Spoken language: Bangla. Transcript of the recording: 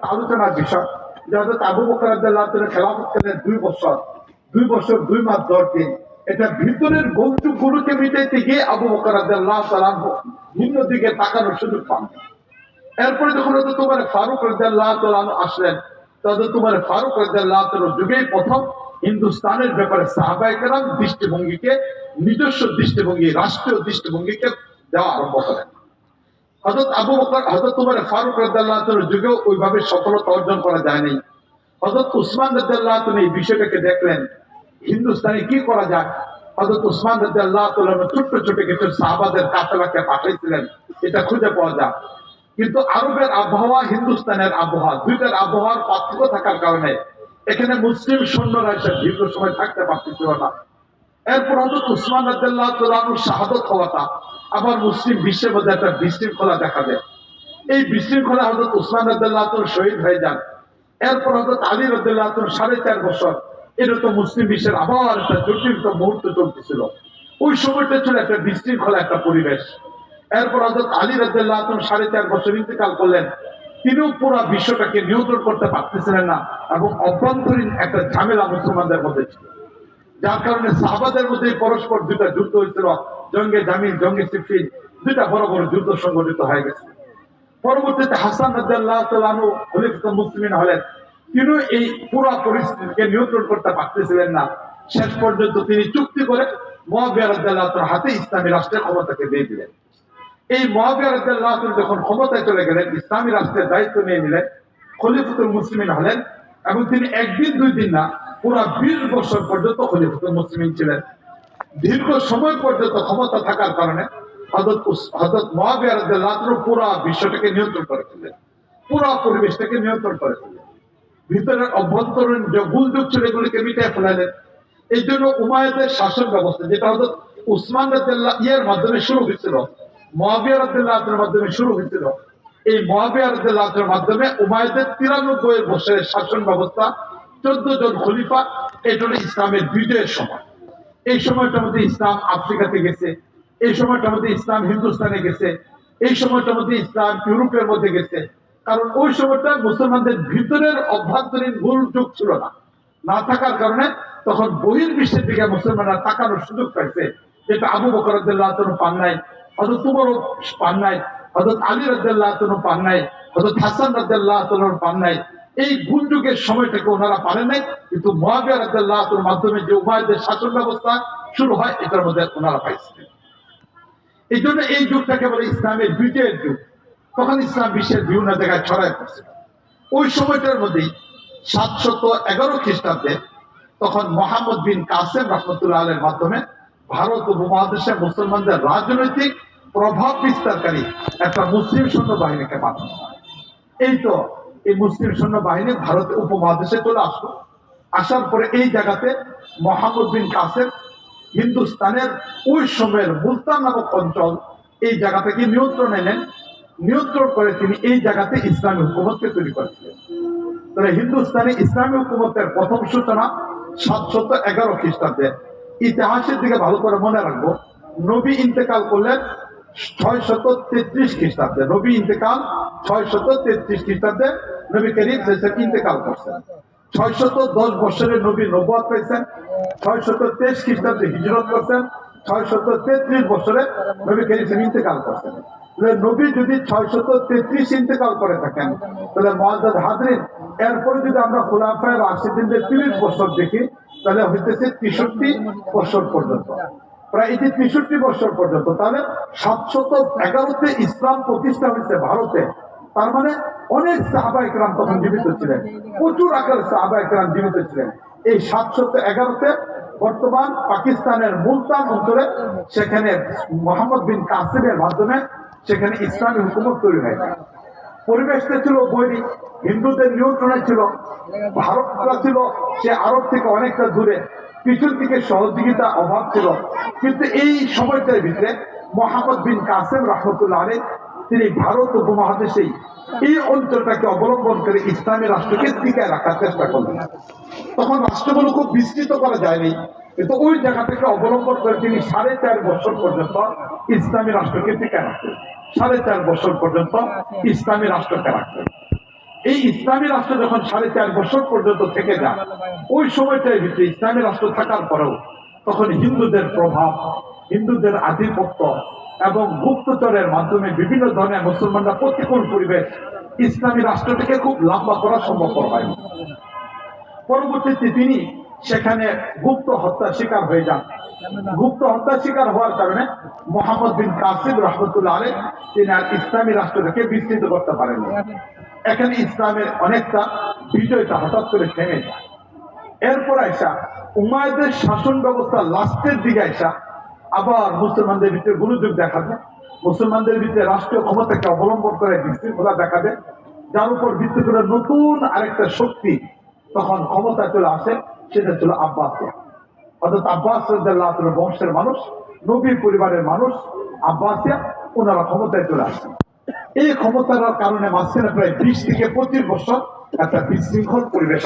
আলোচনার বিষয়। যে হজরত আবু বকর আব্দুল্লাহ খেলাফত করেন দুই বছর দুই বছর, দুই মাস দশ দিন এটা ভিতরের বন্ধু গুরুকে মিটাইতে গিয়ে আবু বকর আব্দুল্লাহ ভিন্ন দিকে তাকানোর সুযোগ পান। এরপরে যখন তোমার ফারুক তালাম আসলেন তখন তোমার ফারুক রাজ্লাহ যুগেই প্রথম হিন্দুস্তানের ব্যাপারে সাহাবাহিকেরাম দৃষ্টিভঙ্গিকে, নিজস্ব দৃষ্টিভঙ্গি, রাষ্ট্রীয় দৃষ্টিভঙ্গিকে দেওয়া আরম্ভ করেন। হজরত আবু বকর হজরত তোমার ফারুক রাজ্লাহ যুগেও ওইভাবে সফলতা অর্জন করা যায়নি। হজরত উসমান রাজ্লাহ এই বিষয়টাকে দেখলেন, হিন্দুস্তানে কি করা যায় হজরত উসমান রাজ্লাহ ছোট্ট ছোট কিছু সাহাবাদের কাফেলাকে পাঠাইছিলেন, এটা খুঁজে পাওয়া যায় কিন্তু আরবের আবহাওয়া হিন্দুস্তানের আবহাওয়া, দুইটার আবহাওয়ার পার্থক্য থাকার কারণে এখানে মুসলিম সৈন্যরা এসে দীর্ঘ সময় থাকতে পারতেছিল না। এরপর হজরত উসমান রাজ্লাহ তোলানুর শাহাদত হওয়াটা আবার মুসলিম বিশ্বের মধ্যে একটা বিশৃঙ্খলা দেখা দেয়। এই বিশৃঙ্খলা হজরত উসমান রাজ্লাহ শহীদ হয়ে যান। এরপর হজরত আলী রাজ্লাহ সাড়ে চার বছর এরকম মুসলিম বিশ্বের আবার একটা জটিল মুহূর্ত চলতেছিল। ওই সময়টা ছিল একটা বিশৃঙ্খলা, একটা পরিবেশ। এরপর হজরত আলী রাজ্লাহ সাড়ে চার বছর ইন্তেকাল করলেন। তিনিও পুরো বিশ্বটাকে নিয়ন্ত্রণ করতে পারতেছিলেন না এবং অভ্যন্তরীণ একটা ঝামেলা মুসলমানদের মধ্যে ছিল। যার কারণে সাহাবাদের মধ্যে পরস্পর দুটা যুদ্ধ হয়েছিল। জঙ্গে জামিন, জঙ্গে সিফিন দুটা বড় বড় যুদ্ধ সংগঠিত হয়ে গেছে। পরবর্তীতে হাসান রাজ্লাহ তালু মুসলিমিন হলেন। তিনি এই পুরো পরিস্থিতিকে নিয়ন্ত্রণ করতে পারতেছিলেন না। শেষ পর্যন্ত তিনি চুক্তি করে মহাবিয়া রাজ্লাহ হাতে ইসলামী রাষ্ট্রের ক্ষমতাকে দিয়ে দিলেন। এই মহাবিয়া রাজ্লাহ যখন ক্ষমতায় চলে গেলেন, ইসলামী রাষ্ট্রের দায়িত্ব নিয়ে নিলেন খলিফুল মুসলিমিন হলেন এবং তিনি একদিন দুই দিন না পুরা বিশ বছর পর্যন্ত খলিফুল মুসলিমিন ছিলেন। দীর্ঘ সময় পর্যন্ত ক্ষমতা থাকার কারণে হজরত হজরত পুরা বিশ্বটাকে নিয়ন্ত্রণ করেছিলেন। পুরা পরিবেশটাকে নিয়ন্ত্রণ করেছিলেন। ভিতরের অভ্যন্তরীণ যে গুলযুগ ছিল এগুলিকে মিটিয়ে ফেলালেন। এই জন্য উমায়দের শাসন ব্যবস্থা, যেটা হয়তো উসমান ইয়ের মাধ্যমে শুরু হয়েছিল মহাবিয়া রাজ্লাহের মাধ্যমে শুরু হয়েছিল। এই মহাবিয়া রাজ্লাহের মাধ্যমে উমায়দের তিরানব্বই বছরের শাসন ব্যবস্থা চোদ্দ জন খলিফা এটা ইসলামের বিজয়ের সময়। এই সময়টার মধ্যে ইসলাম আফ্রিকাতে গেছে, এই সময়টার মধ্যে ইসলাম হিন্দুস্তানে গেছে, এই সময়টার মধ্যে ইসলাম ইউরোপের মধ্যে গেছে। কারণ ওই সময়টা মুসলমানদের ভিতরের অভ্যন্তরীণ ভুল যুগ ছিল না। না থাকার কারণে তখন বহির বিশ্বের দিকে মুসলমানরা তাকানোর সুযোগ পাইছে, যেটা আবু বকর রাদিয়াল্লাহু তাআলা পান নাই, হযরত উমরও পান নাই, হযরত আলী রাদিয়াল্লাহু পান নাই, হযরত হাসান রাদিয়াল্লাহু পান নাই এই যুগের সময়টাকে ওনারা পারেন নাই, কিন্তু তাআলার মাধ্যমে যে উমাইয়াদের শাসন ব্যবস্থা শুরু হয়, এটার মধ্যে ওনারা পাইছিলেন এই জন্য এই যুগটাকে বলে ইসলামের বিজয়ের যুগ। তখন ইসলাম বিশ্বের বিভিন্ন জায়গায় ছড়ায় পড়ছে। ওই সময়টার মধ্যেই সাতশত এগারো খ্রিস্টাব্দে তখন মোহাম্মদ বিন কাসেম রহমতুল্লাহ আলের মাধ্যমে ভারত উপমহাদেশে মুসলমানদের রাজনৈতিক প্রভাব বিস্তারকারী একটা মুসলিম সৈন্য বাহিনীকে পাঠানো হয়। এই তো এই মুসলিম সৈন্য বাহিনী ভারত উপমহাদেশে চলে আসলো। আসার পরে এই জায়গাতে মোহাম্মদ বিন কাসেম হিন্দুস্তানের ওই সময়ের মুলতান নামক অঞ্চল এই জায়গা থেকে নিয়ন্ত্রণে নেন নিয়ন্ত্রণ করে তিনি এই জায়গাতে ইসলামী হুকুমতকে তৈরি করেছিলেন। তাহলে হিন্দুস্তানে ইসলামী হুকুমতের প্রথম সূচনা সাতশত এগারো খ্রিস্টাব্দে। ইতিহাসের দিকে ভালো করে মনে রাখব, নবী ইন্তেকাল করলেন তেত্রিশ খ্রিস্টাব্দে, নবী ইন্তেকাল তেত্রিশ খ্রিস্টাব্দে নবী করিম ইন্তেকাল করছেন। দশ বছরের নবী নবাদ পেয়েছেন তেইশ খ্রিস্টাব্দে হিজরত করছেন তেত্রিশ বছরে নবী করিম ইন্তেকাল করছেন। নবী যদি ছয় শত তেত্রিশ ইন্তেকাল করে থাকেন, তাহলে মহাজাদ হাজরিন, এরপরে যদি আমরা খোলাফায় রাশিদিনদের তিরিশ বছর দেখি, তাহলে হইতেছে তেষট্টি বছর পর্যন্ত। প্রায় যে তেষট্টি বছর পর্যন্ত, তাহলে সাতশত এগারোতে ইসলাম প্রতিষ্ঠা হয়েছে ভারতে, তার মানে অনেক সাহাবা একরাম তখন জীবিত ছিলেন, প্রচুর আকারে সাহাবা একরাম জীবিত ছিলেন। এই সাতশত এগারোতে বর্তমান পাকিস্তানের মুলতান অঞ্চলে সেখানে মোহাম্মদ বিন কাসিমের মাধ্যমে সেখানে ইসলামী হুকুমত তৈরি হয়ে। পরিবেশটা ছিল বৈরী, হিন্দুদের নিয়ন্ত্রণে ছিল ভারতটা ছিল, সে আরব থেকে অনেকটা দূরে। পিছন থেকে সহযোগিতা অভাব ছিল। কিন্তু এই সময়টার ভিতরে মোহাম্মদ বিন কাসেম রহমতুল্লাহ আলী তিনি ভারত উপমহাদেশেই এই অঞ্চলটাকে অবলম্বন করে ইসলামী রাষ্ট্রকে টিকায় রাখার চেষ্টা করলেন। তখন রাষ্ট্রগুলো খুব বিস্তৃত করা যায়নি, কিন্তু ওই জায়গা থেকে অবলম্বন করে তিনি সাড়ে চার বছর পর্যন্ত ইসলামী রাষ্ট্রকে টিকায় রাখতেন। সাড়ে চার বছর পর্যন্ত ইসলামী রাষ্ট্রকে রাখতেন। এই ইসলামী রাষ্ট্র যখন সাড়ে চার বছর পর্যন্ত থেকে যায়, ওই সময়টার ভিতরে ইসলামী রাষ্ট্র থাকার পরেও তখন হিন্দুদের প্রভাব, হিন্দুদের আধিপত্য এবং গুপ্তচরের মাধ্যমে বিভিন্ন ধরনের মুসলমানরা প্রতিকূল পরিবেশ ইসলামী রাষ্ট্রটিকে খুব লম্বা করা সম্ভবপর হয়নি। পরবর্তীতে তিনি সেখানে গুপ্ত হত্যার শিকার হয়ে যান। গুপ্ত হত্যার শিকার হওয়ার কারণে মোহাম্মদ বিন কাসিম রহমতুল্লাহ আলী তিনি আর ইসলামী রাষ্ট্রটাকে বিস্তৃত করতে পারেন এখানে ইসলামের অনেকটা বিজয়টা হঠাৎ করে থেমে যায়। এরপর আইসা উমায়দের শাসন ব্যবস্থা লাস্টের দিকে আইসা আবার মুসলমানদের ভিতরে গুরুযোগ দেখা যায় মুসলমানদের ভিতরে রাষ্ট্রীয় ক্ষমতাকে অবলম্বন করে বিশৃঙ্খলা দেখা দেয়। যার উপর ভিত্তি করে নতুন আরেকটা শক্তি তখন ক্ষমতা চলে আসে, সেটা ছিল আব্বাসিয়া। অর্থাৎ আব্বাস বংশের মানুষ নবী পরিবারের মানুষ আব্বাসিয়া ওনারা ক্ষমতায় চলে আসেন এই ক্ষমতার কারণে মাঝখানে প্রায় বিশ থেকে পঁচিশ বছর একটা বিশৃঙ্খল পরিবেশ